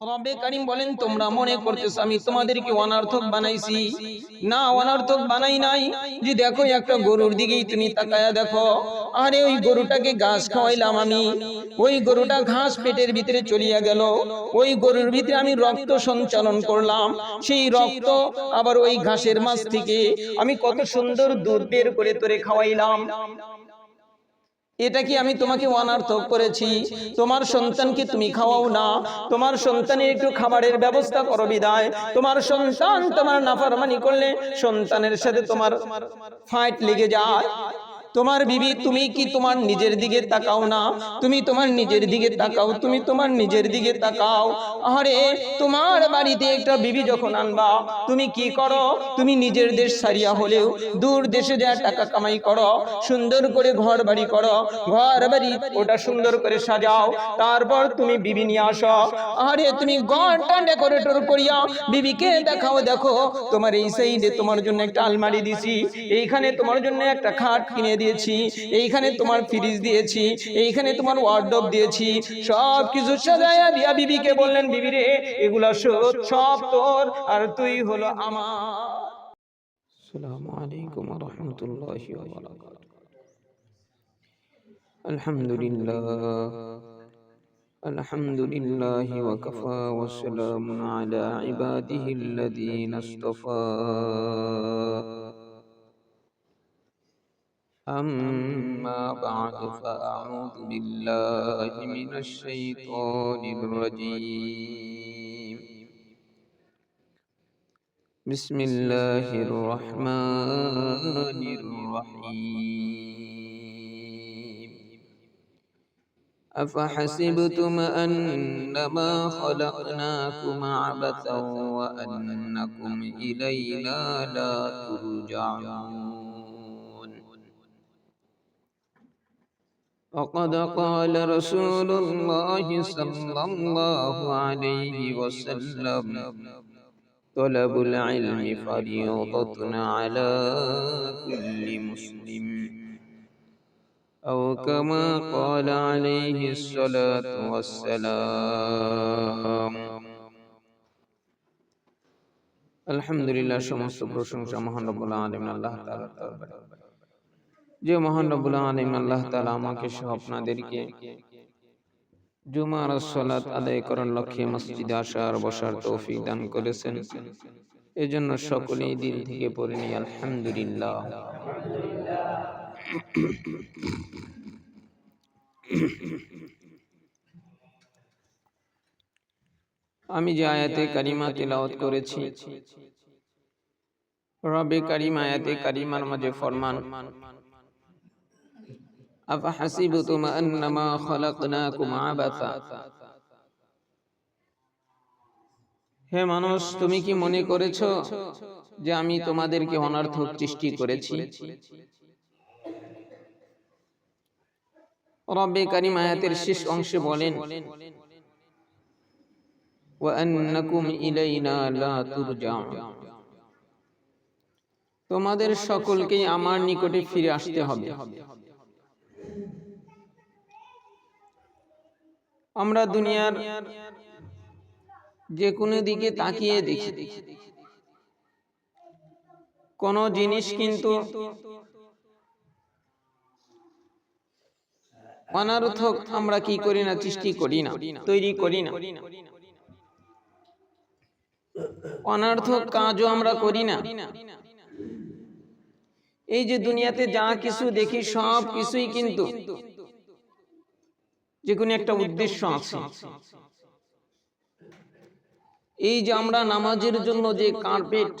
রবে কারিম বলেন তোমরা মনে করতেছ আমি তোমাদেরকে অনার্থক বানাইছি। না অনার্থক বানাই নাই। যে দেখো একটা গরুর দিকেই তুমি তাকায়া দেখো আরে ওই গরুটাকে ঘাস খাওয়াইলাম আমি। ওই গরুটা ঘাস পেটের ভিতরে চলিয়া গেল। ওই গরুর ভিতরে আমি রক্ত সঞ্চালন করলাম। সেই রক্ত আবার ওই ঘাসের মাছ থেকে আমি কত সুন্দর দুধ বের করে তোরে খাওয়াইলাম। এটা কি আমি তোমাকে অনার্থ করেছি? তোমার সন্তানকে তুমি খাওয়াও না। তোমার সন্তানের একটু খাবারের ব্যবস্থা করো বিদায়। তোমার সন্তান তোমার নাফারমানি করলে সন্তানের সাথে তোমার ফাইট লেগে যায়। তোমার বিবি, তুমি কি তোমার নিজের দিকে তাকাও না? তুমি তোমার নিজের দিকে তাকাও, তুমি তোমার নিজের দিকে তাকাও। আরে তোমার বাড়িতে একটা বিবি যখন আনবা, তুমি কি করো? তুমি নিজের দেশ সারিয়া হলেও দূর দেশে যা টাকা কামাই করো, সুন্দর করে ঘর বাড়ি করো, ঘর বাড়ি ওটা সুন্দর করে সাজাও, তারপর তুমি বিবি নিয়ে আসো। আরে তুমি ঘরটা ডেকোরেটর করিয়া বিবিকে দেখাও, দেখো, তোমার এই সাইডে তোমার জন্য একটা আলমারি দিছি, এইখানে তোমার জন্য একটা খাট কিনে দিয়েছি এইখানে তোমার ফ্রিজ দিয়েছি এইখানে তোমার ওয়ার্ডব দিয়েছি সব কিছু সাজায়া দিয়া বিবিকে বললেন বিবি রে এগুলা সব সব তোর আর তুই হলো আমার আসসালামু আলাইকুম ওয়া রাহমাতুল্লাহি ওয়া বারাকাতুহু الحمد لله الحمد لله وكفى وسلام على عباده الذين اصطفى أما بعد فأعوذ بالله من الشيطان الرجيم. بسم الله الرحمن الرحيم. أفحسبتم أنما خلقناكم عبثا وأنكم إلينا لا ترجعون؟ وقد قال رسول الله صلى الله عليه وسلم طلب العلم فريضة على كل مسلم. أو كما قال عليه الصلاة والسلام الحمد لله شمس برشن شمحان رب العالمين الله تعالى. যে মহান রব্বুল আলামিন আল্লাহ তাআলা আমাকে সহ আপনাদেরকে জুমার সালাত আদায় করার লক্ষ্যে মসজিদে আসার বসার তৌফিক দান করেছেন। এজন্য সকলেই দিল থেকে পড়ে নি আলহামদুলিল্লাহ। আমি যে আয়াতে কারিমা তেলাওয়াত করেছি রবে কারিম আয়াতে কারিমার মাঝে ফরমান আফাহাসিবতুম আন্নামা খালাকনাকুম আবাসা হে মানুষ তুমি কি মনে করেছো যে আমি তোমাদেরকে অনর্থক সৃষ্টি করেছি রব্বে কারিম আয়াতের শেষ অংশে বলেন وأنكم إلينا لا ترجعون তোমাদের সকলকেই আমার নিকটে ফিরে আসতে হবে আমরা দুনিয়ার যে কোনো দিকে তাকিয়ে দেখি। কোন জিনিস কিন্তু অনার্থক আমরা কি করি না, সৃষ্টি করি না, তৈরি করি না। অনার্থক কাজও আমরা করি না। এই যে দুনিয়াতে যা কিছু দেখি, সব কিছুই কিন্তু যে কোনো একটা উদ্দেশ্য আছে। এই যে আমরা নামাজের জন্য যে কার্পেট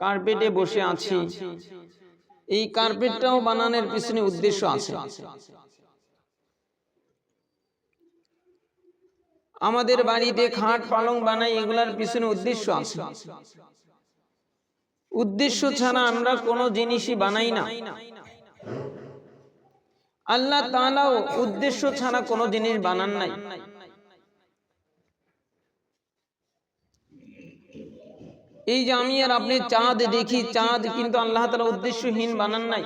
কার্পেটে বসে আছি এই কার্পেটটাও বানানোর পিছনে উদ্দেশ্য আছে। আমাদের বাড়িতে খাট পালং বানাই এগুলার পিছনে উদ্দেশ্য আছে। উদ্দেশ্য ছাড়া আমরা কোনো জিনিসই বানাই না। আল্লাহ তাআলাও উদ্দেশ্য ছাড়া কোনো জিনিস বানান নাই। এই যে আমি আর আপনি চাঁদ দেখি চাঁদ কিন্তু আল্লাহ তালা উদ্দেশ্যহীন বানান নাই।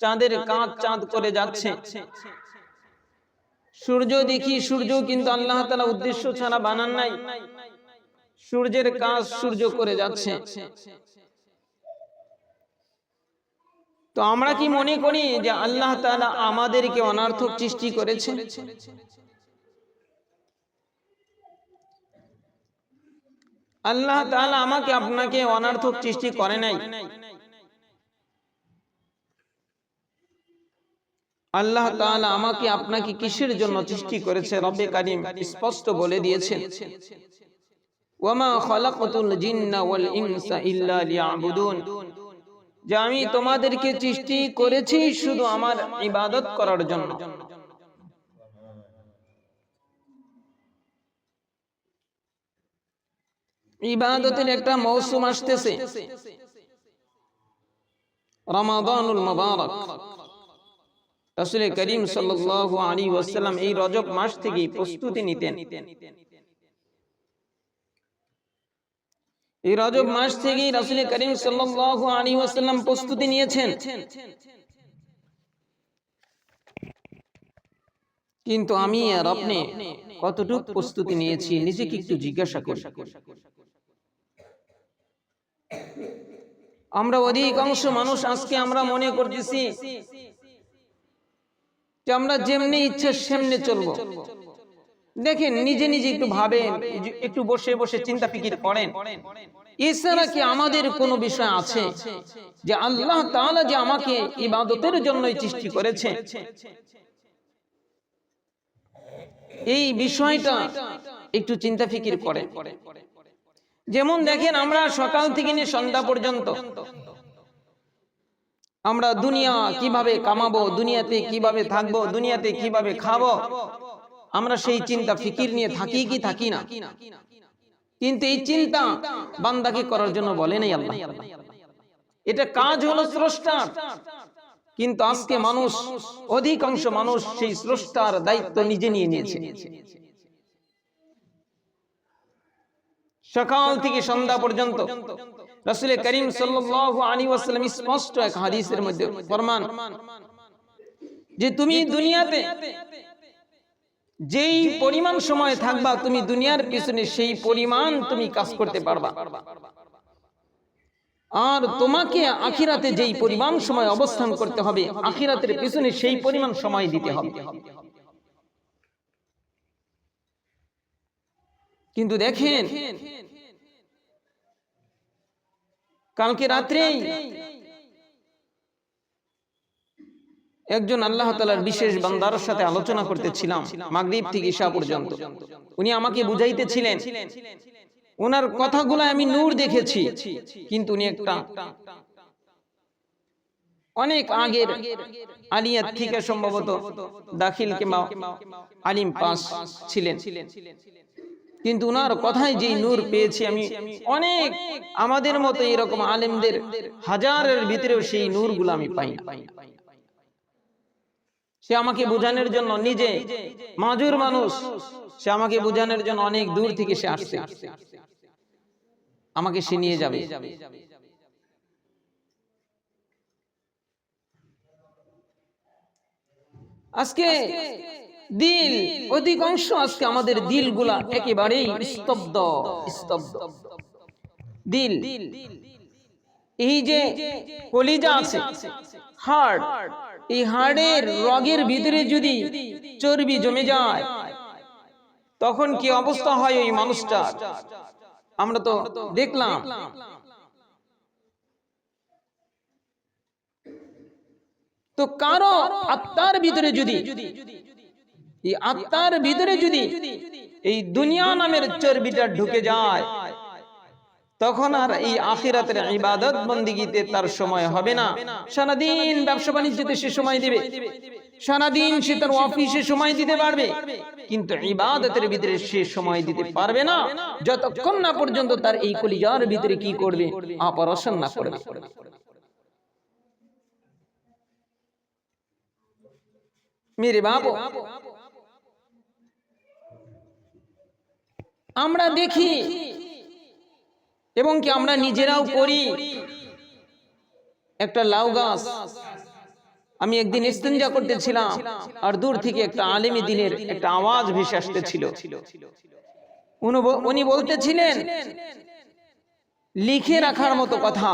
চাঁদের কাঁধ চাঁদ করে যাচ্ছে। সূর্য দেখি সূর্য কিন্তু আল্লাহ তালা উদ্দেশ্য ছাড়া বানান নাই। সূর্যের কাজ সূর্য করে যাচ্ছে। তো আমরা কি মনে করি যে আল্লাহ তাআলা আমাদেরকে অনার্থক সৃষ্টি করেছে আল্লাহ তাআলা আমাকে আপনাকে অনার্থক সৃষ্টি করে নাই। আল্লাহ তাআলা আমাকে আপনাকে কিসের জন্য সৃষ্টি করেছে? রব্বে কারিম স্পষ্ট বলে দিয়েছেন। ওয়ামা খালাকাতুল জিন্না ওয়াল ইনসা ইল্লা লিয়াবুদুন। যে আমি তোমাদেরকে সৃষ্টি করেছি শুধু আমার ইবাদত করার জন্য। ইবাদতের একটা মৌসুম আসতেছে। রমাদানুল মুবারক। রাসূল করিম সাল্লাল্লাহু আলাইহি ওয়াসাল্লাম এই রজব মাস থেকে প্রস্তুতি নিতেন। এই রজব মাস থেকেই রাসূল করিম সাল্লাল্লাহু আলাইহি ওয়াসাল্লাম প্রস্তুতি নিয়েছেন। কিন্তু আমি আর আপনি কতটুকু প্রস্তুতি নিয়েছি নিজেকে একটু জিজ্ঞাসা করি আমরা অধিকাংশ মানুষ আজকে আমরা মনে করতেছি যে আমরা যেমনি ইচ্ছে সেমনে চলবো। দেখেন নিজে নিজে একটু ভাবেন একটু বসে বসে চিন্তা ফিকির করেন। এছাড়া কি আমাদের কোনো বিষয় আছে? যে আল্লাহ তাআলা যে আমাকে ইবাদতের জন্যই সৃষ্টি করেছে। এই বিষয়টা একটু চিন্তা ফিকির করে যেমন দেখেন আমরা সকাল থেকে নিয়ে সন্ধ্যা পর্যন্ত আমরা দুনিয়া কীভাবে কামাবো দুনিয়াতে কীভাবে থাকব দুনিয়াতে কীভাবে খাব? আমরা সেই চিন্তা ফিকির নিয়ে থাকি কি থাকি না? কিন্তু এই চিন্তা বান্দাকে করার জন্য বলে নাই আল্লাহ। এটা কাজ হলো স্রষ্টার। কিন্তু আজকে মানুষ অধিকাংশ মানুষ সেই স্রষ্টার দায়িত্ব নিজে নিয়ে নিয়েছে। সকাল থেকে সন্ধ্যা পর্যন্ত রাসূল করিম সাল্লাল্লাহু আলাইহি ওয়াসাল্লাম স্পষ্ট এক হাদিসের মধ্যে ফরমান যে তুমি দুনিয়াতে যেই পরিমাণ সময় থাকবা তুমি দুনিয়ার পিছনে সেই পরিমাণ তুমি কাজ করতে পারবা। আর তোমাকে আখিরাতে যেই পরিমাণ সময় অবস্থান করতে হবে, আখিরাতের পিছনে সেই পরিমাণ সময় দিতে হবে। কিন্তু দেখেন, কালকে রাত্রেই একজন আল্লাহ তালার বিশেষ বান্দার সাথে আলোচনা করতেছিলাম মাগরীব থেকে ঈশা পর্যন্ত। উনি আমাকে বুঝাইতেছিলেন ওনার কথাগুলো আমি নূর দেখেছি কিন্তু উনি একটা অনেক আগের আলিয়াত থেকে সম্ভবত দাখিল কিংবা আলিম পাস ছিলেন। কিন্তু ওনার কথায় যেই নূর পেয়েছি আমি অনেক আমাদের মতো এরকম আলেমদের হাজারের ভিতরেও সেই নূরগুলো আমি পাই না। সে আমাকে বোঝানোর জন্য নিজে মাজুর মানুষ। সে আমাকে বোঝানোর জন্য অনেক দূর থেকে সে আসছে। আমাকে সে নিয়ে যাবে। আজকে দিল অধিকাংশ আজকে আমাদের দিলগুলা একেবারেই স্তব্ধ স্তব্ধ। দিল এই যে কলিজা আছে হার্ট এই হাড়ের রগের ভিতরে যদি চর্বি জমে যায়, তখন কি অবস্থা হয় ওই মানুষটা আমরা তো দেখলাম। তো কারও আত্মার ভিতরে যদি, এই আত্মার ভিতরে যদি এই দুনিয়া নামের চর্বিটা ঢুকে যায় তখন আর এই আখিরাতের ইবাদত বন্দিগিতে তার সময় হবে না। সারাদিন ব্যবসা বাণিজ্যতে সে সময় দিবে। সারাদিন সে তার অফিসে সময় দিতে পারবে। কিন্তু ইবাদতের ভিতরে সে সময় দিতে পারবে না। যতক্ষণ না পর্যন্ত তার এই কলিজার ভিতরে কি করবে, অপারেশন না করবে। মেরে বাবু আমরা দেখি এবং কি আমরা নিজেরাও করি? একটা লাউ গাছ। আমি একদিন ইস্তেঞ্জা করতেছিলাম, আর দূর থেকে একটা আলেমি দিনের একটা আওয়াজ ভেসে আসতেছিল। উনি বলতেছিলেন, লিখে রাখার মতো কথা।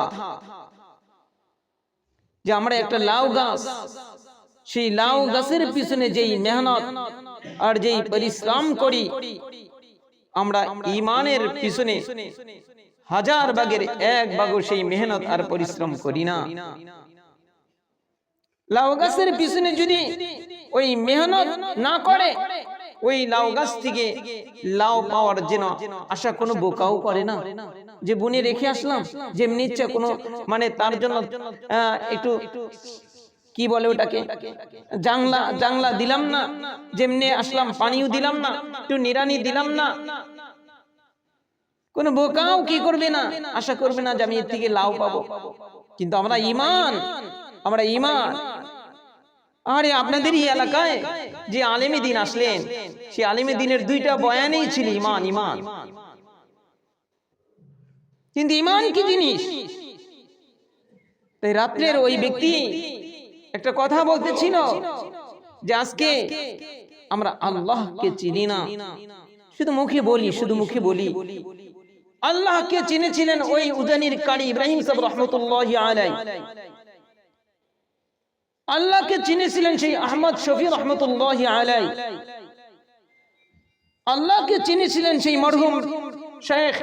যে আমরা একটা লাউ গাছ, সেই লাউ গাছের পিছনে যেই মেহনত আর যেই পরিশ্রম করি, আমরা ইমানের পিছনে হাজার বাগের এক বাগও সেই মেহনত আর পরিশ্রম করি না। লাউ গাছের পিছনে যদি ওই মেহনত না করে, ওই লাউ গাছ থেকে লাউ পাওয়ার যেন আশা কোনো বোকাও করে না। যে বুনে রেখে আসলাম, যেমনি ইচ্ছা কোনো মানে তার জন্য একটু কি বলে ওটাকে? জাংলা জাংলা দিলাম না, যেমনি আসলাম পানিও দিলাম না, একটু নিরানি দিলাম না কোন বোকাও কি করবে না? আশা করবে না যে আমি এর থেকে লাভ পাবো। কিন্তু আমরা ইমান আমরা ইমান আরে আপনাদের এই এলাকায় যে আলেমী দিন আসলেন, সেই আলেমী দিনের দুইটা বয়ানেই ছিল ইমান ইমান কিন্তু ইমান কি জিনিস? তাই রাত্রের ওই ব্যক্তি একটা কথা বলতেছিল যে আজকে আমরা আল্লাহকে চিনি না। শুধু মুখে বলি, শুধু মুখে বলি। আল্লাহকে চিনেছিলেন ওই উদানির কারি ইব্রাহিম সাহেব রহমতুল্লাহ আলাই আল্লাহকে চিনেছিলেন সেই আহমদ শফি রহমতুল্লাহ আলাই আল্লাহকে চিনেছিলেন সেই মরহুম শেখ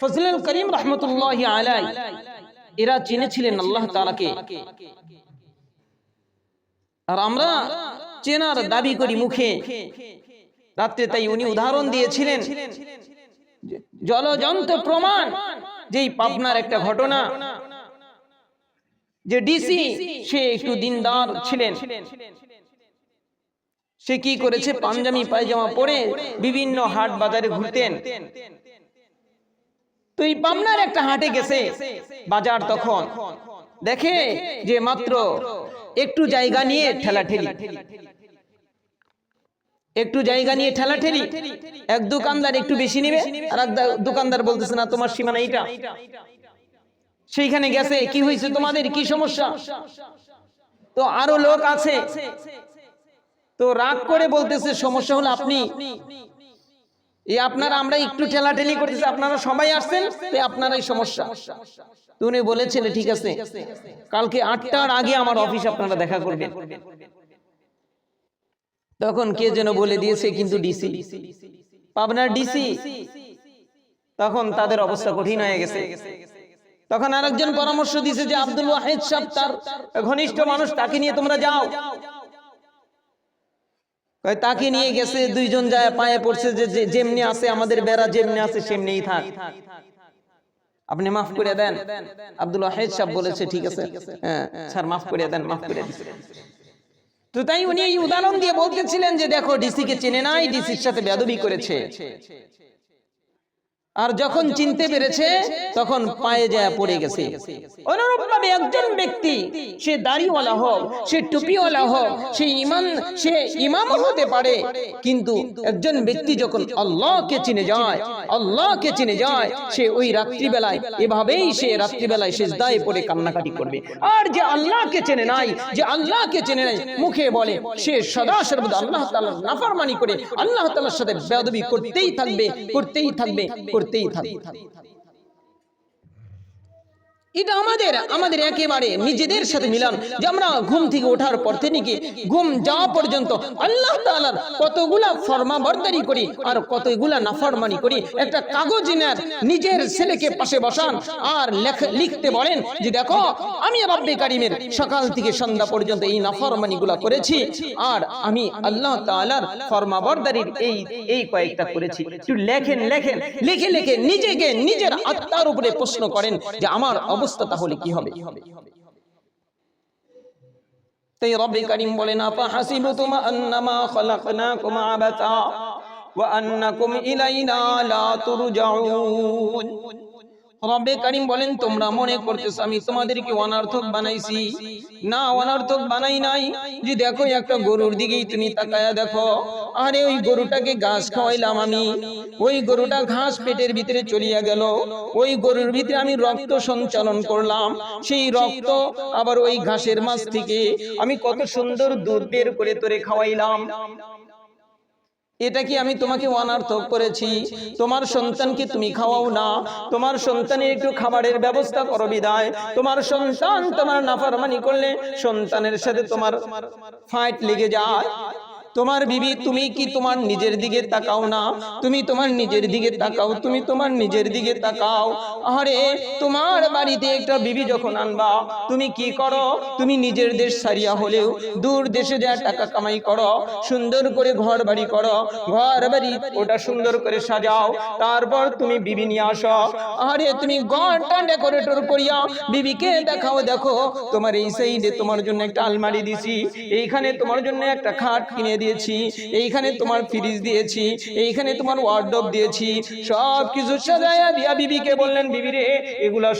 ফজলুল করিম রহমতুল্লাহ আলাই এরা চিনেছিলেন আল্লাহ তাআলাকে। আর আমরা চেনার দাবি করি মুখে। রাত্রে তাই উনি উদাহরণ দিয়েছিলেন। জলজন্ত প্রমাণ, যেই পাবনার একটা ঘটনা, যে ডিসি, সে একটু দিনদার ছিলেন। সে কি করেছে? পাঞ্জাবি পায়জামা পরে বিভিন্ন হাট বাজারে ঘুরতেন। তো এই পাবনার একটা হাটে গেছে, বাজার তখন। দেখে যে মাত্র একটু জায়গা নিয়ে ঠেলাঠেলি। একটু জায়গা নিয়ে ঠেলাঠেলি, এক দোকানদার একটু বেশি নেবে, আর এক দোকানদার বলতেছে, না, তোমার সীমানা এইটা। সেইখানে গেছে, কি হয়েছে তোমাদের? কি সমস্যা? তো আরও লোক আছে। তো রাগ করে বলতেছে, সমস্যা হলো আপনি। এই আপনারা আমরা একটু ঠেলাঠেলি করতেছি, আপনারা সবাই আসছেন তো আপনারাই সমস্যা। উনি বলেছিলেন ঠিক আছে, কালকে আটটার আগে আমার অফিস আপনারা দেখা করবেন। তখন কে যেন বলে দিয়েছে কিন্তু ডিসি। পাবনার ডিসি। তখন তাদের অবস্থা কঠিন হয়ে গেছে। তখন আরেকজন পরামর্শ দিয়েছে যে আব্দুল ওয়াহিদ সাহেব তার ঘনিষ্ঠ মানুষ তাকে নিয়ে তোমরা যাও। তাকে নিয়ে গেছে দুইজন যায় পায়ে পড়ছে যে যেমনি আছে আমাদের বেড়া যেমনি আছে সেমনিই থাক। আপনি মাফ করে দেন। আব্দুল ওয়াহিদ সাহেব বলেছে ঠিক আছে। হ্যাঁ স্যার মাফ করে দেন মাফ করে দিন তো তাই উনি এই উদাহরণ দিয়ে বলতেছিলেন যে দেখো ডিসি কে চেনে নাই ডিসির সাথে বেদবি করেছে। আর যখন চিনতে পেরেছে তখন পায়ে যায় পড়ে গেছে। অনুরূপভাবে একজন ব্যক্তি সে দাড়িওয়ালা হোক সে টুপিওয়ালা হোক সে ইমান সে ইমাম হতে পারে। কিন্তু একজন ব্যক্তি যখন আল্লাহকে চিনে যায় আল্লাহকে চিনে যায় সে ওই রাত্রিবেলায় এভাবেই সে রাত্রিবেলায় সেজদায় পড়ে কান্নাকাটি করবে। আর যে আল্লাহকে চেনে নাই যে আল্লাহকে চেনে নাই মুখে বলে সে সদা সর্বদা আল্লাহ তাআলার নাফরমানি করে আল্লাহ তাআলার সাথে বেয়াদবি করতেই থাকবে করতেই থাকবে করতেই থাকবে এটা আমাদের আমাদের একেবারে নিজেদের সাথে মিলান। যে আমরা ঘুম থেকে ওঠার পর থেকে ঘুম যাওয়া পর্যন্ত আল্লাহ তাআলার কতগুলা ফরমাবরদারি করি আর কতগুলা নাফরমানি করি। একটা কাগজ নেন নিজের ছেলেকে পাশে বসান আর লিখতে বলেন যে দেখো আমি রব্বে কারিমের সকাল থেকে সন্ধ্যা পর্যন্ত এই নাফরমানিগুলা করেছি আর আমি আল্লাহ তাআলার ফরমাবরদারির এই এই কয়েকটা করেছি। একটু লেখেন লেখেন লিখে লিখে নিজেকে নিজের আত্মার উপরে প্রশ্ন করেন যে আমার অবস্থা তাহলে কি হবে? তাই রব্বে করিম বলেন আপা হাসিবতুম আন্নামা খালাকনাকুম আবাতা ওয়া আন্নাকুম ইলাইনা লা তুরজাউন। রব্বে কারিম বলেন, তোমরা মনে করতেছ, আমি তোমাদেরকে অনার্থক বানাইছি। না, অনার্থক বানাই নাই। যে দেখো, একটা গরুর দিকেই তুমি তাকায়া দেখো, আরে ওই গরুটাকে ঘাস খাওয়াইলাম আমি। ওই গরুটা ঘাস পেটের ভিতরে চলিয়া গেল। ওই গরুর ভিতরে আমি রক্ত সঞ্চালন করলাম। সেই রক্ত আবার ওই ঘাসের মাছ থেকে আমি কত সুন্দর দুধ বের করে তোরে খাওয়াইলাম। এটা কি আমি তোমাকে অনার্থক করেছি? তোমার সন্তানকে তুমি খাওয়াও না। তোমার সন্তানের একটু খাবারের ব্যবস্থা করো বিদায়। তোমার সন্তান তোমার নাফারমানি করলে সন্তানের সাথে তোমার ফাইট লেগে যায়। তোমার বিবি, তুমি কি তোমার নিজের দিকে তাকাও না? তুমি তোমার নিজের দিকে তাকাও, তুমি তোমার নিজের দিকে তাকাও। আরে তোমার বাড়িতে একটা বিবি যখন আনবা, তুমি কি করো? তুমি নিজের দেশ সারিয়া হলেও দূর দেশে যা টাকা কামাই করো, সুন্দর করে ঘর বাড়ি করো, ঘর বাড়ি ওটা সুন্দর করে সাজাও, তারপর তুমি বিবি নিয়ে আসো। আরে তুমি ঘরটা ডেকোরেটর করিয়া বিবিকে দেখাও, দেখো, তোমার এই সাইডে তোমার জন্য একটা আলমারি দিছি, এইখানে তোমার জন্য একটা খাট কিনে দিয়েছি, এইখানে তোমার ফ্রিজ দিয়েছি, এইখানে তোমার ওয়ার্ডব দিয়েছি সব কিছু সাজায়া দিয়া বিবিকে বললেন, বিবি রে, এগুলা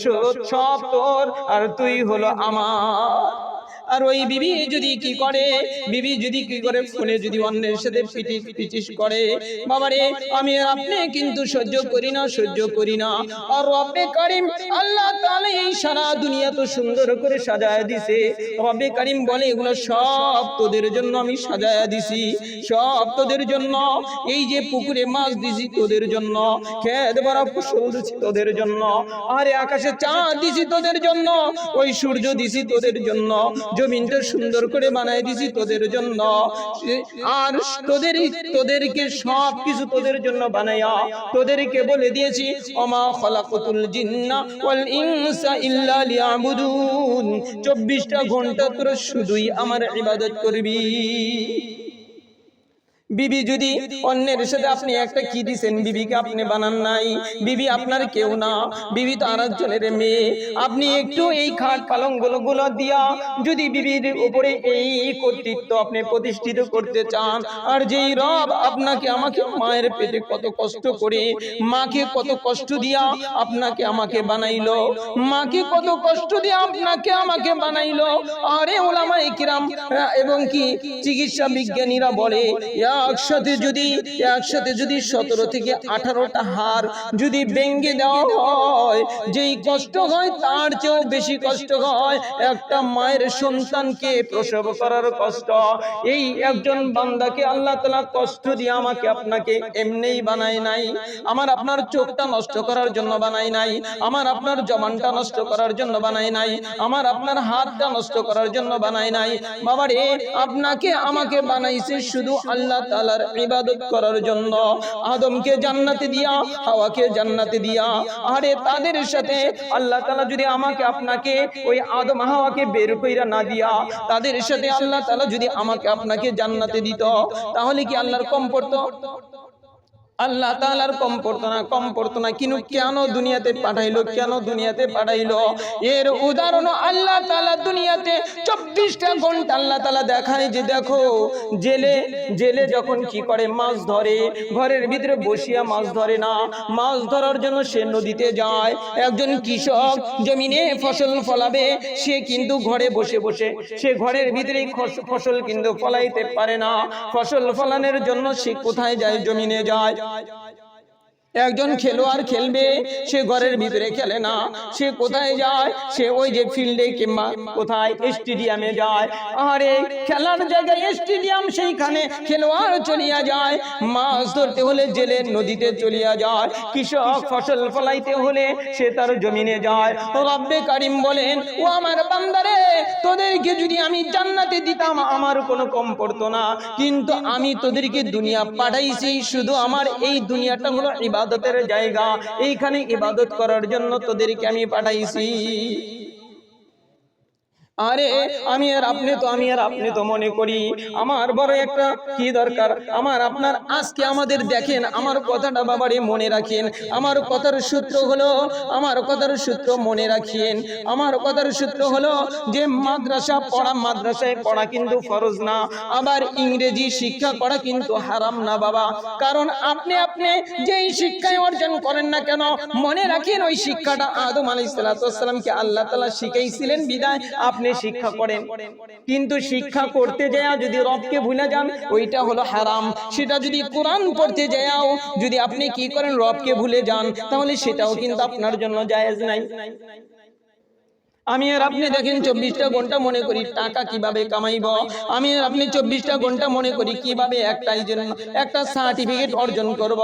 সব তোর, আর তুই হলো আমার। আর ওই বিবি যদি কি করে বিবি যদি কি করে ফোনে যদি অন্যের সাথে পিটিস পিটিস করে বাবারে আমি আপনি কিন্তু সহ্য করি না সহ্য করি না। আর রব্বে করিম আল্লাহ তাআলা এই সারা দুনিয়া তো সুন্দর করে সাজায় দিছে। রব্বে করিম বলে এগুলো সব তোদের জন্য আমি সাজায় দিছি। সব তোদের জন্য এই যে পুকুরে মাছ দিছি তোদের জন্য খেত ভরা ফসল দিছি তোদের জন্য আরে আকাশে চাঁদ দিছি তোদের জন্য ওই সূর্য দিছি তোদের জন্য জমিনটা সুন্দর করে বানাই দিছি তোদের জন্য। আর তোদের তোদেরকে সব কিছু তোদের জন্য বানাইয়া তোদেরকে বলে দিয়েছি, অমা খলাকতুল জিন্না ওয়াল ইনসা ইল্লা লিয়াবুদুন। 24টা ঘণ্টা তোরা শুধুই আমার ইবাদত করবি। বিবি, যদি অন্যের সাথে আপনি একটা কি দিছেন, বিবিকে আপনি বানান নাই, বিবি আপনার কেউ না, বিবি তো আর একজনের মেয়ে। আপনি একটু এই খাট পালঙ্গগুলো গুলো দিয়া, যদি বিবির উপরে এই কর্তৃত্ব আপনি প্রতিষ্ঠিত করতে চান, আর যেই রব আপনাকে আমাকে মায়ের পেটে কত কষ্ট করে, মাকে কত কষ্ট দিয়া আপনাকে আমাকে বানাইলো, মাকে কত কষ্ট দিয়া আপনাকে আমাকে বানাইলো, আরে ওলামা ইকরাম এবং কি চিকিৎসা বিজ্ঞানীরা বলে একসাথে যদি একসাথে যদি সতেরো থেকে আঠারোটা হার যদি ভেঙ্গে দেওয়া হয়, যেই কষ্ট হয় তার চেয়েও বেশি কষ্ট হয় একটা মায়ের সন্তানকে প্রসব করার কষ্ট। এই একজন বান্দাকে আল্লাহ তালা কষ্ট দিয়ে আমাকে আপনাকে এমনিই বানায় নাই। আমার আপনার চোখটা নষ্ট করার জন্য বানাই নাই। আমার আপনার জমানটা নষ্ট করার জন্য বানাই নাই। আমার আপনার হাতটা নষ্ট করার জন্য বানাই নাই। বাবারে, আপনাকে আমাকে বানাইছে শুধু আল্লাহ তালার ইবাদত করার জন্য আদমকে জান্নাতে দিয়া, হাওয়াকে জান্নাতে দিয়া, আরে তাদের সাথে আল্লাহ তালা যদি আমাকে আপনাকে ওই আদম হাওয়াকে বের কইরা না দিয়া, তাদের সাথে আল্লাহ তালা যদি আমাকে আপনাকে জান্নাতে দিত, তাহলে কি আল্লাহর কম পড়তো? আল্লাহ তাআলার কম পড়তো না কম পড়তো না কিন্তু কেন দুনিয়াতে পাঠাইলো, কেন দুনিয়াতে পাঠাইলো? এর উদাহরণ আল্লাহ তালা দুনিয়াতে চব্বিশটা ঘণ্টা আল্লাহ তালা দেখায় যে দেখো, জেলে জেলে যখন কি করে মাছ ধরে, ঘরের ভিতরে বসিয়া মাছ ধরে না, মাছ ধরার জন্য সে নদীতে যায়, একজন কৃষক জমিনে ফসল ফলাবে, সে কিন্তু ঘরে বসে বসে, সে ঘরের ভিতরে ফসল কিন্তু ফলাইতে পারে না, ফসল ফলানোর জন্য সে কোথায় যায়? জমিনে যায়। যায় একজন খেলোয়াড় খেলবে সে ঘরের ভিতরে খেলে না সে কোথায় যায় সে ওই যে ফিল্ডে কিংবা কোথায় স্টেডিয়ামে যায় আরে খেলার জায়গায় স্টেডিয়াম সেইখানে খেলোয়াড় চলিয়া যায় মাছ ধরতে হলে জেলে নদীতে চলিয়া যায় কৃষক ফসল ফলাইতে হলে সে তার জমিনে যায় ও রব্বে কারিম বলেন ও আমার বান্দারে তোদেরকে যদি আমি জান্নাতে দিতাম আমার কোনো কম পড়তো না। কিন্তু আমি তোদেরকে দুনিয়া পাঠাইছি শুধু আমার এই দুনিয়াটা হলো ইবাদতের জায়গা। এইখানে ইবাদত করার জন্য তোদেরকে আমি পাঠাইছি। আরে, আমি আর আপনি তো, আমি আর আপনি তো মনে করি, আমার বড় একটা কি দরকার? আমার আপনার আজকে আমাদের দেখেন, আমার কথাটা বাবারে মনে রাখেন। আমার কথার সূত্র হলো, আমার কথার সূত্র মনে রাখিয়েন আমার কথার সূত্র হলো যে, মাদ্রাসা পড়া মাদ্রাসায় পড়া কিন্তু ফরজ না, আবার ইংরেজি শিক্ষা করা কিন্তু হারাম না বাবা। কারণ আপনি আপনি যেই শিক্ষায় অর্জন করেন না কেন, মনে রাখেন ওই শিক্ষাটা আদম আলাইসালামকে আল্লাহ তালা শিখাইছিলেন বিদায়। আপনি শিক্ষা করেন। কিন্তু শিক্ষা করতে যায় যদি রবকে ভুলে যান ওইটা হলো হারাম। সেটা যদি কোরআন পড়তে যাও যদি আপনি কি করেন রবকে ভুলে যান তাহলে সেটাও কিন্তু আপনার জন্য জায়েজ নাই। আমি আর আপনি দেখেন চব্বিশটা ঘণ্টা মনে করি টাকা কীভাবে কামাইব। আমি আর আপনি চব্বিশটা ঘণ্টা মনে করি কীভাবে একটাই জন্য একটা সার্টিফিকেট অর্জন করব।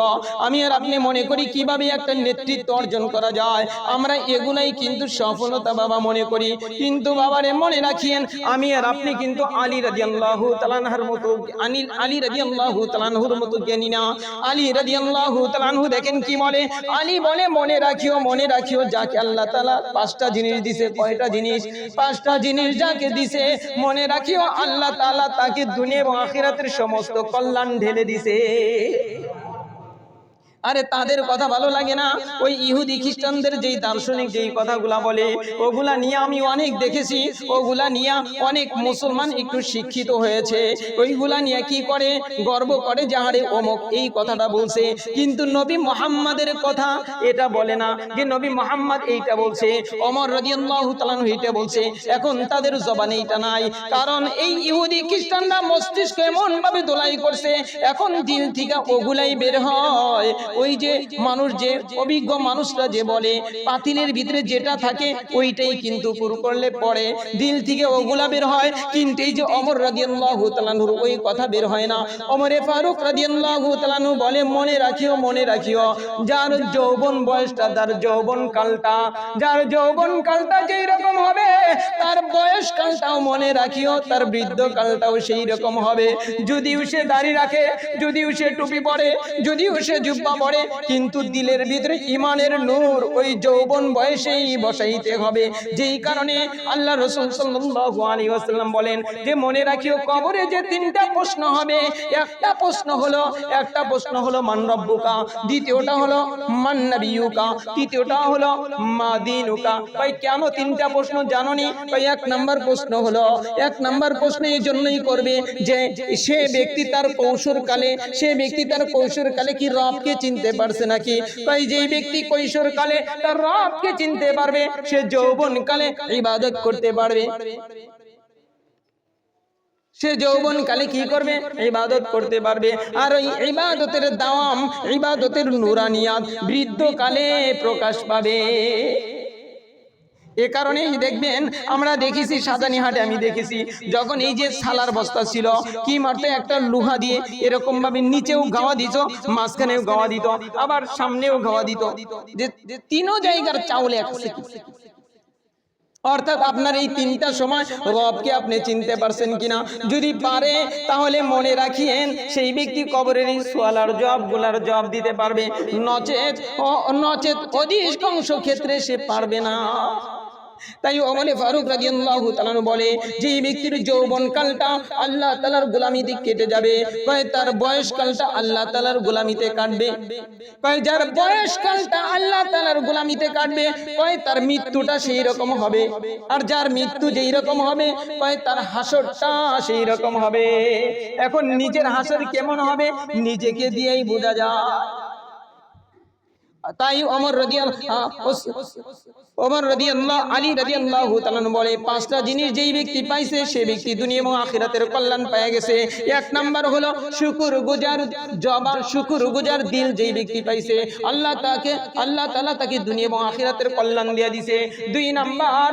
আমি আর আপনি মনে করি কীভাবে একটা নেতৃত্ব অর্জন করা যায়। আমরা এগুলাই কিন্তু সফলতা বাবা মনে করি। কিন্তু বাবারে মনে রাখিয়েন, আমি আর আপনি কিন্তু আলী রাজিয়াল্লাহু তালানহার মতো আনিল আলী রাজিয়াল্লাহু তালানহুর মতো জ্ঞানী না। আলী রাজিয়াল্লাহু তালানহু দেখেন কি বলে? আলী বলে মনে রাখিও মনে রাখিও, যাকে আল্লাহ তালা পাঁচটা জিনিস দিছে কয়টা জিনিস, পাঁচটা জিনিস যাকে দিছে, মনে রাখিও আল্লাহ তালা তাকে দুনিয়া এবং আখিরাতের সমস্ত কল্যাণ ঢেলে দিছে। আরে তাদের কথা ভালো লাগে না? ওই ইহুদি খ্রিস্টানদের যেই দার্শনিক যেই কথাগুলা বলে, ওগুলা নিয়ে আমি অনেক দেখেছি, ওগুলা নিয়ে অনেক মুসলমান একটু শিক্ষিত হয়েছে। ওইগুলা নিয়ে কি করে? গর্ব করে যাহারে অমুক এই কথাটা বলছে। কিন্তু নবী মোহাম্মদের কথা এটা বলে না। যে নবী মোহাম্মদ এইটা বলছে অমর তাআলা এইটা বলছে। এখন তাদের জবানে এইটা নাই। কারণ এই ইহুদি খ্রিস্টানরা মস্তিষ্ক এমন ভাবে দোলাই করছে, এখন দিল থেকে ওগুলাই বের হয়। ওই যে মানুষ যে অভিজ্ঞ মানুষরা যে বলে, পাতিলের ভিতরে যেটা থাকে, ওইটাই কিন্তু পুরো করলে পরে দিল থেকে ওগুলা বের হয়। কিন্তু এই যে অমর রাদিয়াল্লাহু তাআলার ওই কথা বের হয় না। অমরে ফারুক রাদিয়াল্লাহু তাআলা বলে, মনে রাখিও মনে রাখিও, যার যৌবন বয়সটা, তার যৌবন কালটা, যার যৌবন কালটা যেই রকম হবে, তার বয়স কালটাও মনে রাখিও, তার বৃদ্ধ কালটাও সেই রকম হবে। যদিও সে দাড়ি রাখে, যদিও সে টুপি পরে, যদিও সে জুব্বা পরে কিন্তু দিলের ভিতরে ইমানের নূর, ওই যৌবন বয়সেই বসাইতে হবে। যেই কারণে আল্লাহ রসুল সাল্লাল্লাহু আলাইহি ওয়াসাল্লাম বলেন যে, মনে রাখিও কবরে যে তিনটা প্রশ্ন হবে। একটা প্রশ্ন হলো, একটা প্রশ্ন হলো, মান রব্বুকা? দ্বিতীয়টা হলো, মান নাবিয়ুকা? তৃতীয়টা হলো, মা দিনুকা? ভাই, কেন তিনটা প্রশ্ন জানোনি? ভাই, এক নাম্বার প্রশ্ন হলো, এক নাম্বার প্রশ্ন এই জন্যই করবে যে, সে ব্যক্তি তার কৈশোরকালে সে ব্যক্তি তার কৈশোরকালে কি রবকে চিনতে পারছে নাকি? তাই যেই ব্যক্তি কৈশোর কালে তার রবকে চিনতে পারবে, সে যৌবন কালে ইবাদত করতে পারবে। সে যৌবন কালে কি করবে? ইবাদত করতে পারবে। আর ওই ইবাদতের দাম ইবাদতের নুরানিয়াত বৃদ্ধ কালে প্রকাশ পাবে। এ কারণেই দেখবেন, আমরা দেখেছি সাদানিহাটে আমি দেখেছি, যখন এই যে সালার বস্তা ছিল, কি মারতে একটা লোহা দিয়ে এরকম ভাবে নিচেও গাওয়া দিত, মাঝখানেও গাওয়া দিত, আবার সামনেও গাওয়া দিত। যে তিনও জায়গার চাউল একসাথে। অর্থাৎ আপনার এই তিনটা সময় রবকে আপনি চিনতে পারছেন কিনা? যদি পারে, তাহলে মনে রাখিয়েন, সেই ব্যক্তি কবরের এই সোয়ালার জবগুলার জব দিতে পারবে। নচেত নচেত অধিকাংশ ক্ষেত্রে সে পারবে না। তাই ওমরে ফারুক রাদিয়াল্লাহু তাআলা বলে যে ব্যক্তির যৌবন কালটা আল্লাহ তাআলার গোলামিতে কেটে যাবে, কয় তার বয়স কালটা আল্লাহ তাআলার গোলামিতে কাটবে, কয় যার বয়স কালটা আল্লাহ তাআলার গোলামিতে কাটবে, কয় তার মৃত্যুটা সেই রকম হবে, আর যার মৃত্যু যেই রকম হবে, কয় তার হাসরটা সেই রকম হবে। এখন নিজের হাসর কেমন হবে? নিজেকে দিয়েই বোঝা যায়। তাই অমর আলী বলে, পাঁচটা জিনিস যেই ব্যক্তি পাইছে ব্যক্তি দুনিয়া এবং আখিরাতের কল্যাণ পেয়ে গেছে। এক নাম্বার হলো শুকুর গুজার জবান, শুকুর গুজার দিল যেই ব্যক্তি পাইছে। আল্লাহ তাকে আল্লাহ তাআলা তাকে দুনিয়া এবং আখিরাতের কল্যাণ দিয়ে দিছে। দুই নাম্বার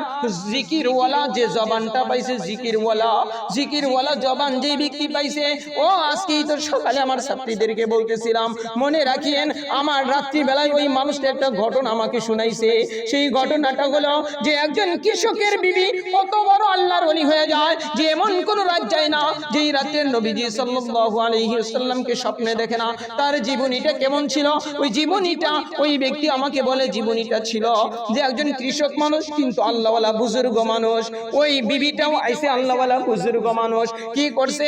জিকির ওয়ালা যে জবানটা পাইছে জিকির ওয়ালা জিকির ওয়ালা জবান যেই ব্যক্তি পাইছে, ও আজকেই তো সকালে আমার ছাত্রীদেরকে বলতেছিলাম, মনে রাখিয়েন, আমার রাত্রি বেলায় ওই মানুষটা একটা ঘটনা আমাকে শুনাইছে। সেই ঘটনাটা হলো যে একজন কৃষকের বিবি কত বড় আল্লাহর ওলি হয়ে যায়, যে এমন কোন রাত যায় না, যেই রাতের নবীজি সাল্লাল্লাহু আলাইহি ওয়াসাল্লামকে স্বপ্নে দেখে না। তার জীবনীটা কেমন ছিল? ওই জীবনীটা ওই ব্যক্তি আমাকে বলে জীবনীটা ছিল যে একজন কৃষক মানুষ কিন্তু আল্লাহওয়ালা বুজুর্গ মানুষ। ওই বিবিটাও আইসে আল্লাহওয়ালা বুজুর্গ মানুষ। কি করছে?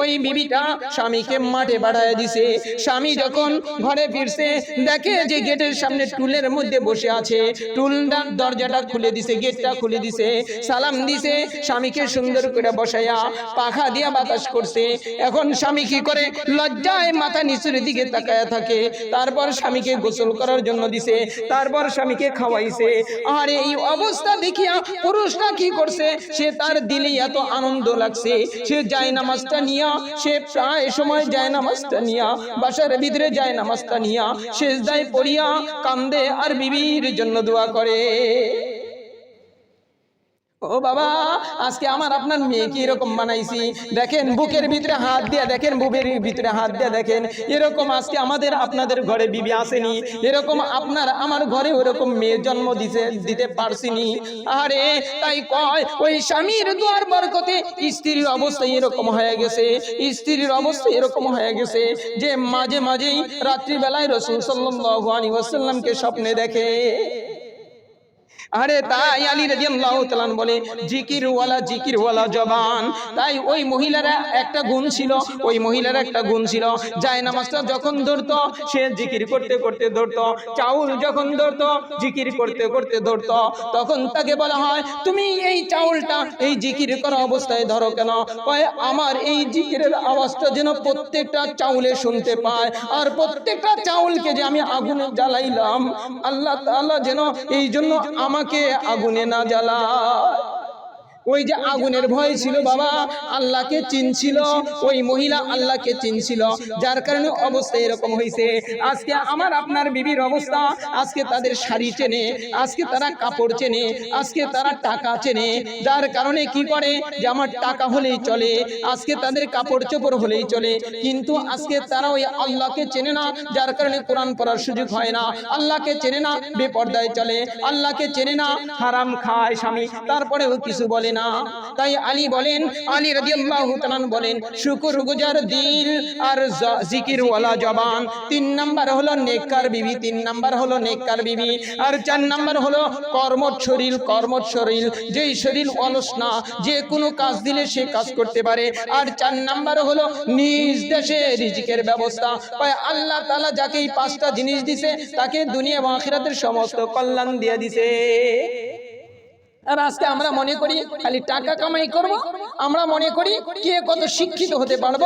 ওই বিবিটা স্বামীকে মাঠে বাড়ায় দিছে। স্বামী যখন ঘরে ফিরছে, দেখে যে গেটের সামনে টুলের মধ্যে বসে আছে। টুলটার দরজাটা খুলে দিছে, গেটটা খুলে দিছে। সালাম দিছে, স্বামীকে সুন্দর করে বসাইয়া পাখা দিয়া বাতাস করছে। এখন স্বামী কি করে? লজ্জায় মাথা নিচের দিকে তাকায় থাকে। তারপর স্বামীকে গোসল করার জন্য দিছে, তারপর স্বামীকে খাওয়াইছে। আর এই অবস্থা দেখিয়া পুরুষটা কি করছে? সে তার দিলে এত আনন্দ লাগছে। সে যায় নামাজটা নিয়া, সে প্রায় সময় যায় নামাজটা নিয়া, বাসার ভিতরে যায় নামাজটা নিয়া শেষ দায় পড়িয়া কান্দে আর বিবির জন্য দোয়া করে। ও বাবা, আজকে আমার আপনার মেয়েকে এরকম বানাইছি? দেখেন, বুকের ভিতরে হাত দিয়ে দেখেন বুকের ভিতরে হাত দিয়ে দেখেন, এরকম আজকে আমাদের আপনাদের ঘরে বিবি আসেনি, এরকম আপনার আমার ঘরে ওরকম মেয়ে জন্ম দিতে দিতে পারছিনি। আরে, তাই কয়, ওই স্বামীর দুয়ার বরকতে স্ত্রীর অবস্থা এরকম হয়ে গেছে, স্ত্রীর অবস্থা এরকম হয়ে গেছে যে মাঝে মাঝেই রাত্রিবেলায় রসুল সাল্লাল্লাহু আলাইহি ওয়াসাল্লামকে স্বপ্নে দেখে। আরে তাই আলী রাদিয়াল্লাহু তাআলা বলে জিকির ওয়ালা জিকির ওয়ালা জবান। তাই ওই মহিলারা একটা গুণ ছিল ওই মহিলার একটা গুণ ছিল। যায় নামাজটা যখন ধরতো সে জিকির করতে করতে ধরতো চাউল যখন ধরতো জিকির করতে করতে ধরতো। তখন তাকে বলা হয় তুমি এই চাউলটা এই জিকির করা অবস্থায় ধরো কেন? কয় আমার এই জিকিরের আওয়াজটা যেন প্রত্যেকটা চাউলে শুনতে পায়। আর প্রত্যেকটা চাউলকে যে আমি আগুনে জ্বালাইলাম আল্লাহ তাআলা যেন এই জন্য আমাকে আগুনে না জ্বালায় ওই যে আগুনের ভয় ছিল বাবা আল্লাহকে চিনছিল ওই মহিলা আল্লাহকে চিনছিল। যার কারণে অবস্থা এরকম হয়েছে। আজকে আমার আপনার বিবির অবস্থা আজকে তাদের শাড়ি চেনে আজকে তারা কাপড় চেনে আজকে তারা টাকা চেনে। যার কারণে কি করে? যে আমার টাকা হলেই চলে আজকে তাদের কাপড় চোপড় হলেই চলে। কিন্তু আজকে তারা ওই আল্লাহকে চেনে না যার কারণে কোরআন পড়ার সুযোগ হয় না। আল্লাহকে চেনে না বেপর্দায় চলে আল্লাহকে চেনে না হারাম খায় স্বামী তারপরেও কিছু বলে না তাই আলী বলেন, আলী রাদিয়াল্লাহু তাআলা বলেন শুকর গুজার দিল আর জিকির ওয়ালা জবান। তিন নাম্বার হলো নেককার বিবি, তিন নাম্বার হলো নেককার বিবি। আর চার নাম্বার হলো কর্মঠ শরীর কর্মঠ শরীর। যেই শরীর অলস না, যে কোনো কাজ দিলে সে কাজ করতে পারে। আর চার নাম্বার হলো নিজ দেশে রিজিকের ব্যবস্থা। পায় আল্লাহ তাআলা যাকে এই পাঁচটা জিনিস দিছে, তাকে দুনিয়া এবং আখিরাতের সমস্ত কল্যাণ দিয়ে দিছে। আজকে আমরা মনে করি, খালি টাকা কামাই করব। আমরা মনে করি কে কত শিক্ষিত হতে পারব,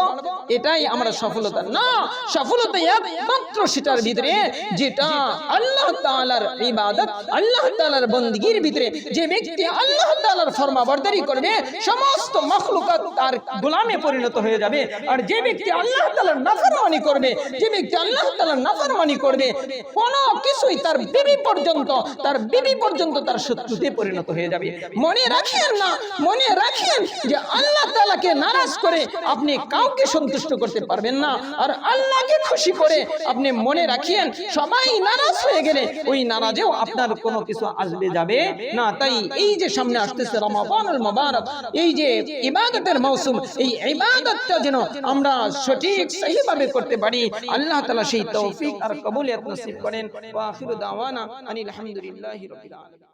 এটাই আমরা সফলতা। না, সফলতা একমাত্র সেটার ভিতরে, যেটা আল্লাহ তাআলার ইবাদত, আল্লাহ তাআলার বন্দিগির ভিতরে। যে ব্যক্তি আল্লাহ তাআলার ফরমাবরদারি করবে, সমস্ত মখলুকাত তার গোলামে পরিণত হয়ে যাবে। আর যে ব্যক্তি আল্লাহ তাআলার নাফরমানি করবে, যে ব্যক্তি আল্লাহ তাআলার নাফরমানি করবে, কোনো কিছুই তার বিবি পর্যন্ত, তার বিবি পর্যন্ত তার শত্রুতে পরিণত হয়ে যাবে। মনে রাখেন না মনে রাখেন যে আল্লাহ তাআলাকে নারাজ করে আপনি কাউকে সন্তুষ্ট করতে পারবেন না আর আল্লাহকে খুশি করে আপনি মনে রাখিয়েন সবাই নারাজ হয়ে গেলে ওই নারাজেও আপনার কোনো কিছু আসবে যাবে না। তাই এই যে সামনে আসতেছে রমাদানুল মুবারক এই যে ইবাদতের মৌসুম এই ইবাদতটা যেন আমরা সঠিক সহিভাবে করতে পারি আল্লাহ তালা সেই তৌফিক আর কবুলিয়ত নসিব করেন। ওয়া আখিরু দাওয়ানা আনিল হামদুলিল্লাহি রাব্বিল আলামিন।